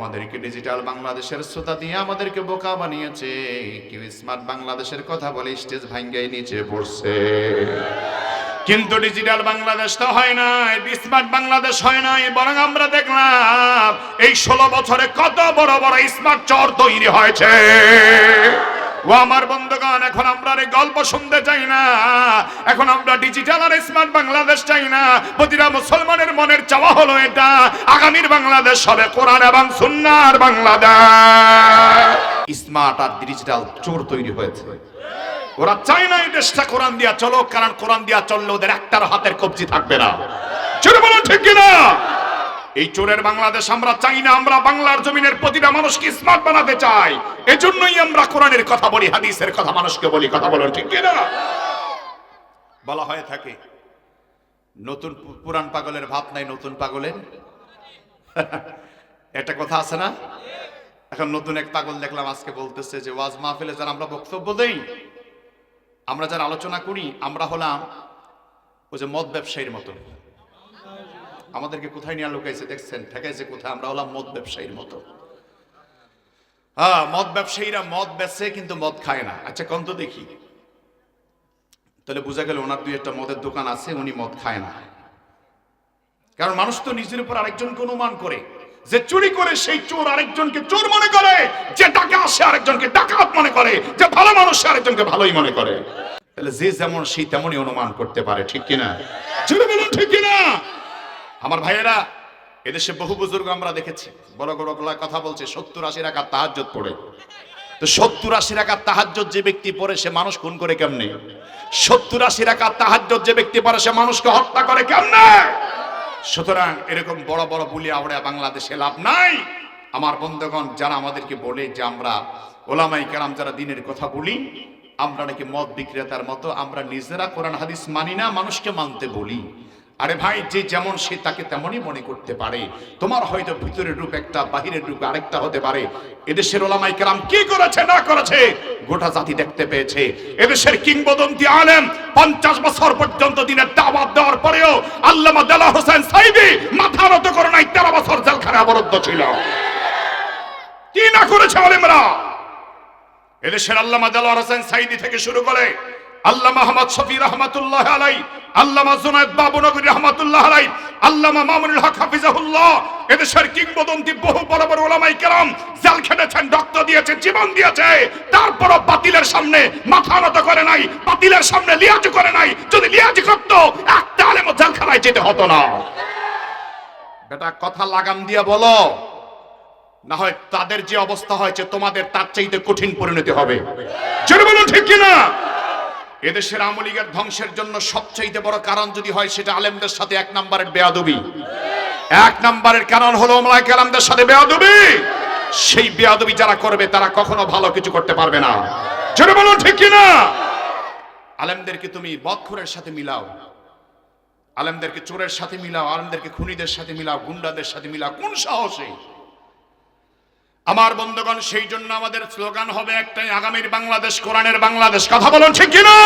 আমাদেরকে ডিজিটাল বাংলাদেশের শ্রোতা দিয়ে আমাদেরকে বোকা বানিয়েছে। কেউ স্মার্ট বাংলাদেশের কথা বলে স্টেজ ভাঙ্গাই নিচে পড়ছে। কিন্তু ডিজিটাল বাংলাদেশ তো হয় নাই স্মার্ট বাংলাদেশ হয় নাই, বরং আমরা দেখলাম এই ষোলো বছরে কত বড় বড় স্মার্ট চর তৈরি হয়েছে। ও আমার বন্ধুগণ, এখন আমরা এই গল্প শুনতে চাই না। এখন আমরা ডিজিটাল আর স্মার্ট বাংলাদেশ চাই না। প্রতিটা মুসলমানের মনের চাওয়া হলো এটা। আগামীর বাংলাদেশ হবে কোরআন এবং সুন্নার বাংলাদেশ। স্মার্ট আর ডিজিটাল চোর তৈরি হয়েছে। ওরা চায় না এই দেশটা কোরআন দিয়া চলো কারণ কোরআন দিয়া চললে ওদের একটার হাতের কবজি থাকবে না। চলে বলো ঠিক কিনা? এই চোরের বাংলাদেশ আমরা চাই না, আমরা বাংলার জমিনের প্রতিটা মানুষকে স্মার্ট বানাতে চাই। এজন্যই আমরা কোরআনের কথা বলি, হাদিসের কথা, মানুষকে বলি, কথা বলো ঠিক কিনা? বলা হয়ে থাকে, নতুন পুরান পাগলের ভাত নাই নতুন পাগলের? একটা কথা আছে না? এখন নতুন এক পাগল দেখলাম আজকে বলতেছে যে, ওয়াজ মাহফিলে যারা আমরা বক্তব্য দেই, আমরা যারা আলোচনা করি, আমরা হলাম ওই যে মদ ব্যবসায়ীর মতো আমাদেরকে কোথায় নিয়ে লুকাইছে দেখছেন? ঠেকাইছে কোথায়? আমরা হলাম মদ ব্যবসায়ীর মতো। হ্যাঁ মদ ব্যবসায়ীরা মদ বেচে কিন্তু মদ খায় না। আচ্ছা কন্ত দেখি। তাহলে বোঝা গেল ওনার দুই একটা মদের দোকান আছে, উনি মদ খায় না। কারণ মানুষ তো নিজের উপর আরেকজনকে অনুমান করে। যে চুরি করে সেই চোর আরেকজনকে চোর মনে করে, যে টাকা আসে আরেকজনকে ডাকাত মনে করে, যে ভালো মানুষ আরেকজনকে ভালোই মনে করে। তাহলে যে যেমন সেই তেমনই অনুমান করতে পারে, ঠিক কিনা? ঠিক কিনা? আমার ভাইয়েরা, এদেশে বহু বুজুর্গ আমরা দেখেছি। বড় বড় গলায় কথা বলছে, সত্তর আশি রাখার তাহাজ্জত পড়ে। তো সত্তর আশি রাখার তাহাজ্জত যে ব্যক্তি পড়ে, সে মানুষ খুন করে কেমনে? সত্তর আশি রাখার তাহাজ্জত যে ব্যক্তি পড়ে, সে মানুষকে হত্যা করে কেমনে? সুতরাং এরকম বড় বড় বুলি আওড়া বাংলাদেশে লাভ নাই। আমার বন্ধুগণ, যারা আমাদেরকে বলে যে আমরা ওলামাই কেরাম যারা দিনের কথা বলি, আমরা নাকি মদ বিক্রেতার মতো, আমরা নিজেরা কোরআন হাদিস মানি না, মানুষকে মানতে বলি। আরে ভাই, যে যেমন সে তাকে তেমনই মনে করতে পারে। তোমার হয়তো ভিতরের রূপ একটা, বাহিরের রূপ আরেকটা হতে পারে। এদেশের ওলামাই কেরাম কি করেছে, না করেছে, গোটা জাতি দেখতে পেয়েছে। এদেশের কিংবদন্তি আলেম পঞ্চাশ বছর পর্যন্ত দিনের দাওয়াত দেওয়ার পরেও আল্লামা দেলা হোসেন সাইদি মাথা নত করে নাই, তেরো বছর জেলখানে অবরুদ্ধ ছিল। কি না করেছে আলেমরা? এদেশের আল্লামা দেলোয়ার হোসেন সাইদি থেকে শুরু করে আল্লামা আহমদ শফি রহমাতুল্লাহ আলাই আল্লামা জুনায়দ বাবুনগরী রহমাতুল্লাহ আলাই আল্লামা মামুনুল হক হাফিজাহুল্লাহ, এদেশের কিংবদন্তি বহু বড় বড় ওলামাই কেরাম জেল খেটেছেন, রক্ত দিয়েছে জীবন দিয়েছে, তারপরও বাতিলের সামনে মাথা নত করে নাই, বাতিলের সামনে লিয়াজু করে নাই, যদি লিয়াজু করতো, একটা আলেমও জেলখানায় যেতে হতো না। বেটা, কথা লাগাম দিয়ে বলো, না হয় তাদের যে অবস্থা হয়েছে, তোমাদের তার চাইতে কঠিন পরিণতি হবে। জোরে বলুন ঠিক কিনা? এদেশের আমলিগের ধ্বংসের জন্য সবচেয়ে বড় কারণ যদি হয়, সেটা আলেমদের সাথে এক নম্বরের বেয়াদবি। এক নম্বরের কারণ হলো মালাইক আলামদের সাথে বেয়াদবি। সেই বেয়াদবি যারা করবে, তারা কখনো ভালো কিছু করতে পারবে না। জোরে বলো ঠিক কিনা আলেমদেরকে তুমি বদখুরের সাথে মিলাও। আলেমদেরকে চোরের সাথে মিলাও, আলেমদেরকে খুনিদের সাথে মিলাও, গুন্ডাদের সাথে মিলাও, কোন সাহসে? আমার বন্ধুগণ, সেই জন্য আমাদের স্লোগান হবে একটাই, আগামীর বাংলাদেশ, কোরআনের বাংলাদেশ। কথা বলুন ঠিক কিনা?